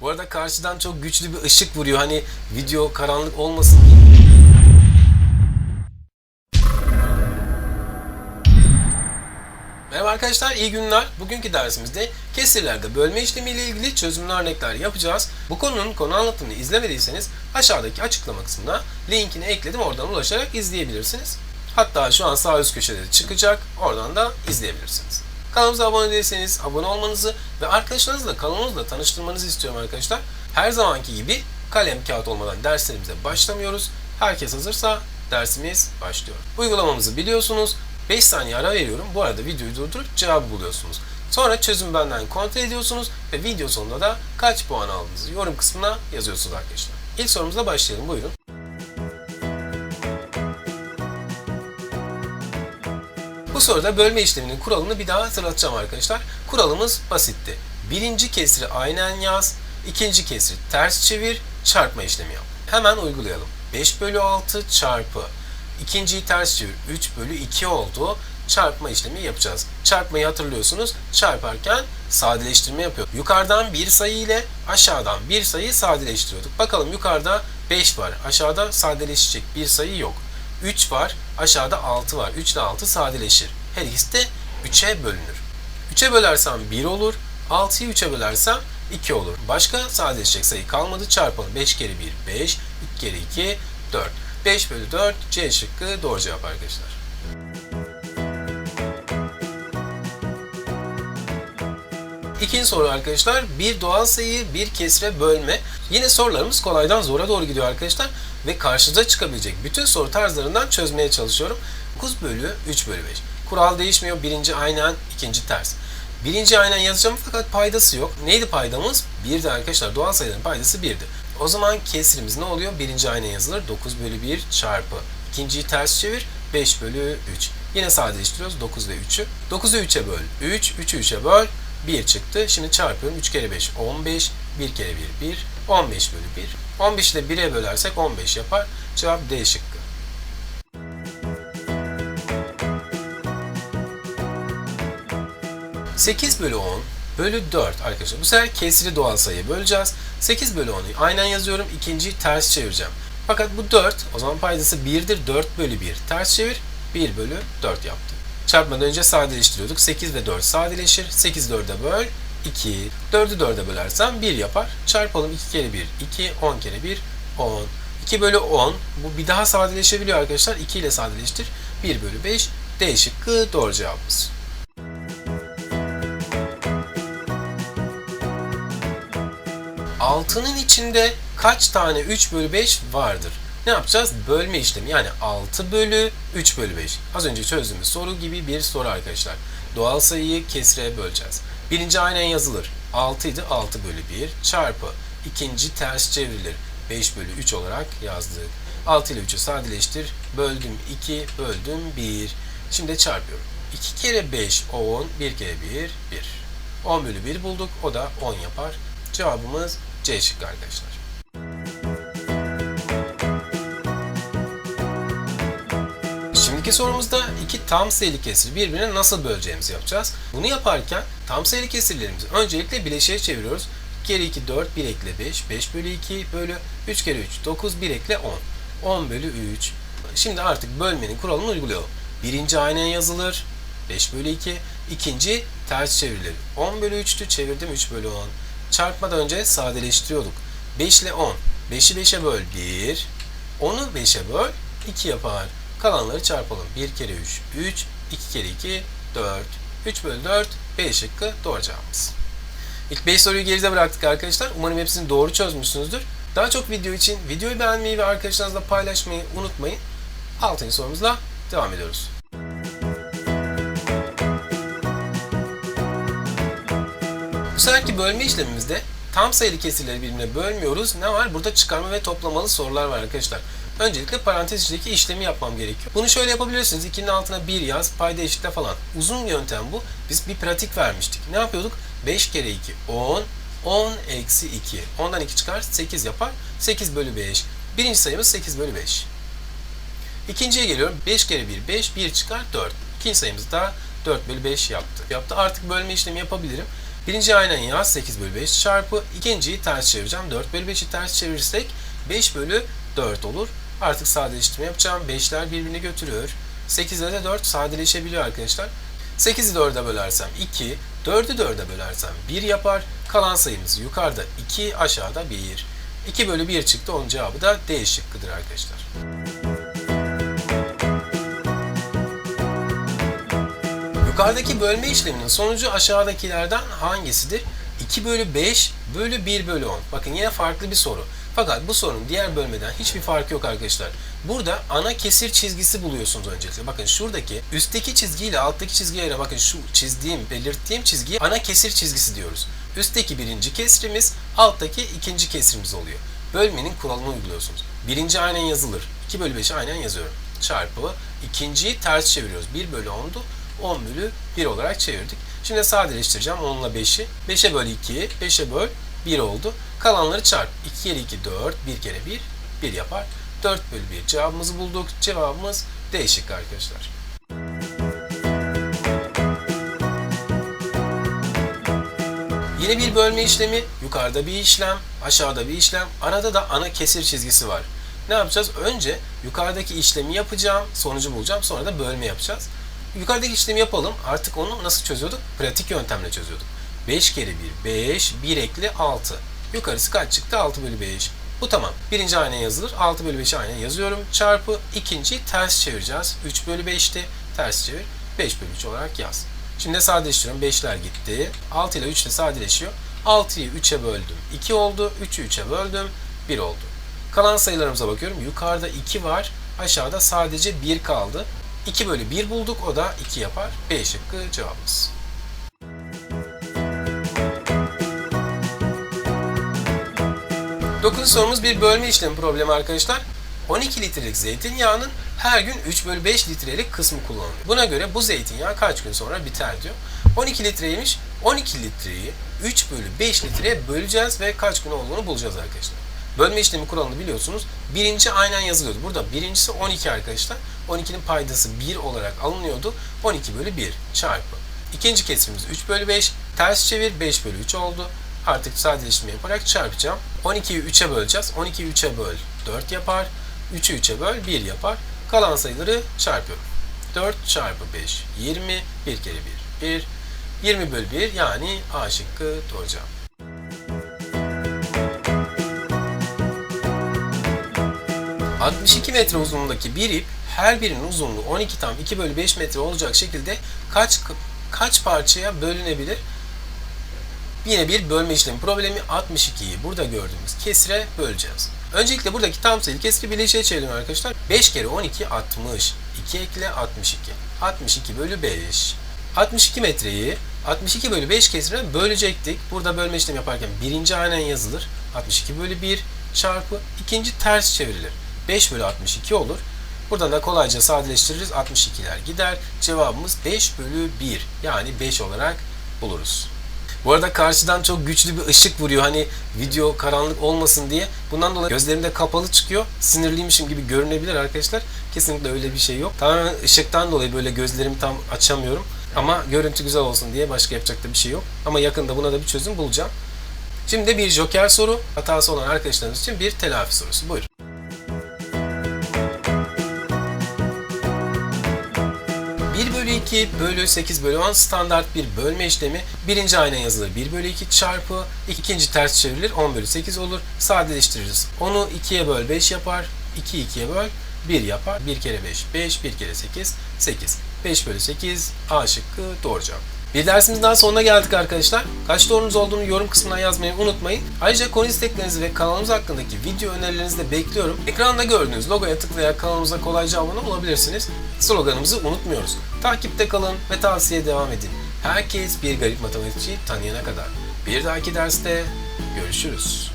Bu arada karşıdan çok güçlü bir ışık vuruyor. Hani video karanlık olmasın diye. Merhaba arkadaşlar, iyi günler. Bugünkü dersimizde kesirlerde bölme işlemi ile ilgili çözümlü örnekler yapacağız. Bu konunun konu anlatımını izlemediyseniz aşağıdaki açıklama kısmına linkini ekledim. Oradan ulaşarak izleyebilirsiniz. Hatta şu an sağ üst köşede de çıkacak. Oradan da izleyebilirsiniz. Kanalımıza abone değilseniz abone olmanızı ve arkadaşlarınızla kanalımızla tanıştırmanızı istiyorum arkadaşlar. Her zamanki gibi kalem kağıt olmadan derslerimize başlamıyoruz. Herkes hazırsa dersimiz başlıyor. Uygulamamızı biliyorsunuz. 5 saniye ara veriyorum. Bu arada videoyu durdurup cevabı buluyorsunuz. Sonra çözüm benden kontrol ediyorsunuz ve video sonunda da kaç puan aldığınızı yorum kısmına yazıyorsunuz arkadaşlar. İlk sorumuzla başlayalım. Buyurun. Bu soruda bölme işleminin kuralını bir daha hatırlatacağım arkadaşlar. Kuralımız basitti. Birinci kesri aynen yaz, ikinci kesri ters çevir, çarpma işlemi yap. Hemen uygulayalım. 5 bölü 6 çarpı ikinciyi ters çevir 3 bölü 2 oldu. Çarpma işlemi yapacağız. Çarpmayı hatırlıyorsunuz. Çarparken sadeleştirme yapıyor. Yukarıdan bir sayı ile aşağıdan bir sayı sadeleştiriyorduk. Bakalım yukarıda 5 var. Aşağıda sadeleşecek bir sayı yok. 3 var. Aşağıda 6 var. 3 ile 6 sadeleşir. Her ikisi de 3'e bölünür. 3'e bölersem 1 olur. 6'yı 3'e bölersem 2 olur. Başka sadeleşecek sayı kalmadı. Çarpalım. 5 kere 1 5. 2 kere 2 4. 5 bölü 4 C şıkkı doğru cevap arkadaşlar. İkinci soru arkadaşlar. Bir doğal sayıyı bir kesre bölme. Yine sorularımız kolaydan zora doğru gidiyor arkadaşlar. Ve karşınıza çıkabilecek bütün soru tarzlarından çözmeye çalışıyorum. 9 bölü 3 bölü 5. Kural değişmiyor. Birinci aynen, ikinci ters. Birinci aynen yazacağım fakat paydası yok. Neydi paydamız? 1'di arkadaşlar. Doğal sayıların paydası 1'di. O zaman kesrimiz ne oluyor? Birinci aynen yazılır. 9 bölü 1 çarpı. İkinciyi ters çevir. 5 bölü 3. Yine sadeleştiriyoruz 9 ve 3'ü. 9'u 3'e böl 3. 3'ü 3'e böl 1 çıktı. Şimdi çarpıyorum. 3 kere 5 15. 1 kere 1 1. 15 bölü 1. 15 ile 1'e bölersek 15 yapar. Cevap D şıkkı. ...8 bölü 10 bölü 4 arkadaşlar. Bu sefer kesri doğal sayıya böleceğiz. 8 bölü 10'u aynen yazıyorum. İkinciyi ters çevireceğim. Fakat bu 4 o zaman paydası 1'dir. 4 bölü 1 ters çevir. 1 bölü 4 yaptı. Çarpmadan önce sadeleştiriyorduk. 8 ve 4 sadeleşir. 8 4'e böl 2. 4'ü 4'e bölersem 1 yapar. Çarpalım 2 kere 1 2. 10 kere 1 10. 2 bölü 10. Bu bir daha sadeleşebiliyor arkadaşlar. 2 ile sadeleştir. 1 bölü 5. D şıkkı doğru cevabımız. Altının içinde kaç tane 3 bölü 5 vardır? Ne yapacağız? Bölme işlemi yani 6 bölü 3 bölü 5. Az önce çözdüğümüz soru gibi bir soru arkadaşlar. Doğal sayıyı kesreye böleceğiz. Birinci aynen yazılır. 6 idi 6 bölü 1 çarpı. ikinci ters çevrilir. 5 bölü 3 olarak yazdık. 6 ile 3'ü sadeleştir. Böldüm 2, böldüm 1. Şimdi çarpıyorum. 2 kere 5 10, 1 kere 1 1. 10 bölü 1 bulduk. O da 10 yapar. Cevabımız C şıkkı arkadaşlar. Şimdiki sorumuzda iki tam sayılı kesiri birbirine nasıl böleceğimizi yapacağız. Bunu yaparken tam sayılı kesirlerimizi öncelikle bileşiğe çeviriyoruz. 2 kere 2 4, 1 ekle 5, 5 bölü 2 bölü 3 kere 3 9, 1 ekle 10. 10 bölü 3. Şimdi artık bölmenin kuralını uygulayalım. Birinci aynen yazılır. 5 bölü 2. İkinci ters çevrilir. 10 bölü 3'tü çevirdim 3 bölü 10. Çarpmadan önce sadeleştiriyorduk. 5 ile 10. 5'i 5'e böl 1. 10'u 5'e böl 2 yapar. Kalanları çarpalım. 1 kere 3 3. 2 kere 2 4. 3 bölü 4 B şıkkı doğru cevabımız. İlk 5 soruyu geride bıraktık arkadaşlar. Umarım hepsini doğru çözmüşsünüzdür. Daha çok video için videoyu beğenmeyi ve arkadaşlarınızla paylaşmayı unutmayın. 6. sorumuzla devam ediyoruz. Bu seferki bölme işlemimizde tam sayılı kesirleri birbirine bölmüyoruz. Ne var? Burada çıkarma ve toplamalı sorular var arkadaşlar. Öncelikle parantez içindeki işlemi yapmam gerekiyor. Bunu şöyle yapabilirsiniz. 2'nin altına 1 yaz, payda eşitle falan. Uzun yöntem bu. Biz bir pratik vermiştik. Ne yapıyorduk? 5 kere 2 10, 10 eksi 2. 10'dan 2 çıkar 8 yapar. 8 bölü 5. Birinci sayımız 8 bölü 5. İkinciye geliyorum. 5 kere 1 5, 1 çıkar 4. İkinci sayımız da 4 bölü 5 yaptı. Yaptı. Artık bölme işlemi yapabilirim. Birinci aynen yaz 8 bölü 5 çarpı ikinciyi ters çevireceğim. 4 bölü 5'i ters çevirirsek 5 bölü 4 olur. Artık sadeleştirme yapacağım. 5'ler birbirini götürüyor. 8 ile de 4 sadeleşebiliyor arkadaşlar. 8'i 4'e bölersem 2, 4'ü 4'e bölersem 1 yapar. Kalan sayımız yukarıda 2, aşağıda 1. 2 bölü 1 çıktı. Onun cevabı da D şıkkıdır arkadaşlar. Yukarıdaki bölme işleminin sonucu aşağıdakilerden hangisidir? 2 bölü 5 bölü 1 bölü 10. Bakın yine farklı bir soru. Fakat bu sorunun diğer bölmeden hiçbir farkı yok arkadaşlar. Burada ana kesir çizgisi buluyorsunuz öncelikle. Bakın şuradaki üstteki çizgiyle alttaki çizgiye bakın şu çizdiğim, belirttiğim çizgiye ana kesir çizgisi diyoruz. Üstteki birinci kesrimiz, alttaki ikinci kesrimiz oluyor. Bölmenin kuralını uyguluyorsunuz. Birinci aynen yazılır. 2 bölü 5'i aynen yazıyorum. Çarpı ikinciyi ters çeviriyoruz. 1 bölü 10'du. 10 bölü 1 olarak çevirdik. Şimdi sadeleştireceğim 10 ile 5'i. 5'e böl 2, 5'e böl 1 oldu. Kalanları çarp. 2 kere 2 4, 1 kere 1 1 yapar. 4 bölü 1 cevabımızı bulduk. Cevabımız D şıkkı arkadaşlar. Yine bir bölme işlemi, yukarıda bir işlem, aşağıda bir işlem, arada da ana kesir çizgisi var. Ne yapacağız? Önce yukarıdaki işlemi yapacağım, sonucu bulacağım, sonra da bölme yapacağız. Yukarıdaki işlemi yapalım. Artık onu nasıl çözüyorduk? Pratik yöntemle çözüyorduk. 5 kere 1, 5, 1 ekli 6. Yukarısı kaç çıktı? 6 bölü 5. Bu tamam. Birinci aynen yazılır. 6 bölü 5'i aynen yazıyorum. Çarpı ikinciyi ters çevireceğiz. 3 bölü 5'ti. Ters çevir. 5 bölü 3 olarak yaz. Şimdi sadeleştiriyorum. 5'ler gitti. 6 ile 3 de sadeleşiyor. 6'yı 3'e böldüm. 2 oldu. 3'ü 3'e böldüm. 1 oldu. Kalan sayılarımıza bakıyorum. Yukarıda 2 var. Aşağıda sadece 1 kaldı. 2 bölü 1 bulduk. O da 2 yapar. B şıkkı cevabımız. Dokuzuncu sorumuz bir bölme işlemi problemi arkadaşlar. 12 litrelik zeytinyağının her gün 3 bölü 5 litrelik kısmı kullanılıyor. Buna göre bu zeytinyağı kaç gün sonra biter diyor. 12 litreymiş. 12 litreyi 3 bölü 5 litreye böleceğiz ve kaç gün olduğunu bulacağız arkadaşlar. Bölme işlemi kuralını biliyorsunuz. Birinci aynen yazılıyordu. Burada birincisi 12 arkadaşlar. 12'nin paydası 1 olarak alınıyordu. 12 bölü 1 çarpı. İkinci kesirimiz 3 bölü 5. Ters çevir 5 bölü 3 oldu. Artık sadeleştirme yaparak çarpacağım. 12'yi 3'e böleceğiz. 12'yi 3'e böl 4 yapar. 3'ü 3'e böl 1 yapar. Kalan sayıları çarpıyorum. 4 çarpı 5 20. 1 kere 1 1. 20 bölü 1 yani A şıkkı doğru cevap. ...62 metre uzunluğundaki bir ip... ...her birinin uzunluğu 12 tam 2 bölü 5 metre olacak şekilde... ...kaç kaç parçaya bölünebilir? Yine bir bölme işlemi problemi 62'yi burada gördüğümüz kesire böleceğiz. Öncelikle buradaki tam sayılı kesri bileşiğe çevirelim arkadaşlar. 5 kere 12 60. 2 ekle 62. 62 bölü 5. 62 metreyi 62 bölü 5 kesirine bölecektik. Burada bölme işlemi yaparken birinci aynen yazılır. 62 bölü 1 çarpı ikinci ters çevrilir. 5 bölü 62 olur. Buradan da kolayca sadeleştiririz. 62'ler gider. Cevabımız 5 bölü 1 yani 5 olarak buluruz. Bu arada karşıdan çok güçlü bir ışık vuruyor. Hani video karanlık olmasın diye. Bundan dolayı gözlerim de kapalı çıkıyor. Sinirliymişim gibi görünebilir arkadaşlar. Kesinlikle öyle bir şey yok. Tamamen ışıktan dolayı böyle gözlerimi tam açamıyorum. Ama görüntü güzel olsun diye başka yapacak da bir şey yok. Ama yakında buna da bir çözüm bulacağım. Şimdi bir joker soru. Hatası olan arkadaşlarımız için bir telafi sorusu. Buyurun. 2 bölü 8 bölü 10 standart bir bölme işlemi. Birinci aynen yazılır 1 bölü 2 çarpı ikinci ters çevrilir 10 bölü 8 olur. Sadeleştiririz. Onu 2'ye böl 5 yapar. 2 2'ye böl 1 yapar. 1 kere 5 5 1 kere 8 8. 5 bölü 8 A şıkkı doğru cevap. Bir dersimizin daha sonuna geldik arkadaşlar. Kaç doğrunuz olduğunu yorum kısmına yazmayı unutmayın. Ayrıca konu isteklerinizi ve kanalımız hakkındaki video önerilerinizi de bekliyorum. Ekranda gördüğünüz logoya tıklayarak kanalımıza kolayca abone olabilirsiniz. Sloganımızı unutmuyoruz. Takipte kalın ve tavsiye devam edin. Herkes bir garip matematikçi tanıyana kadar. Bir dahaki derste görüşürüz.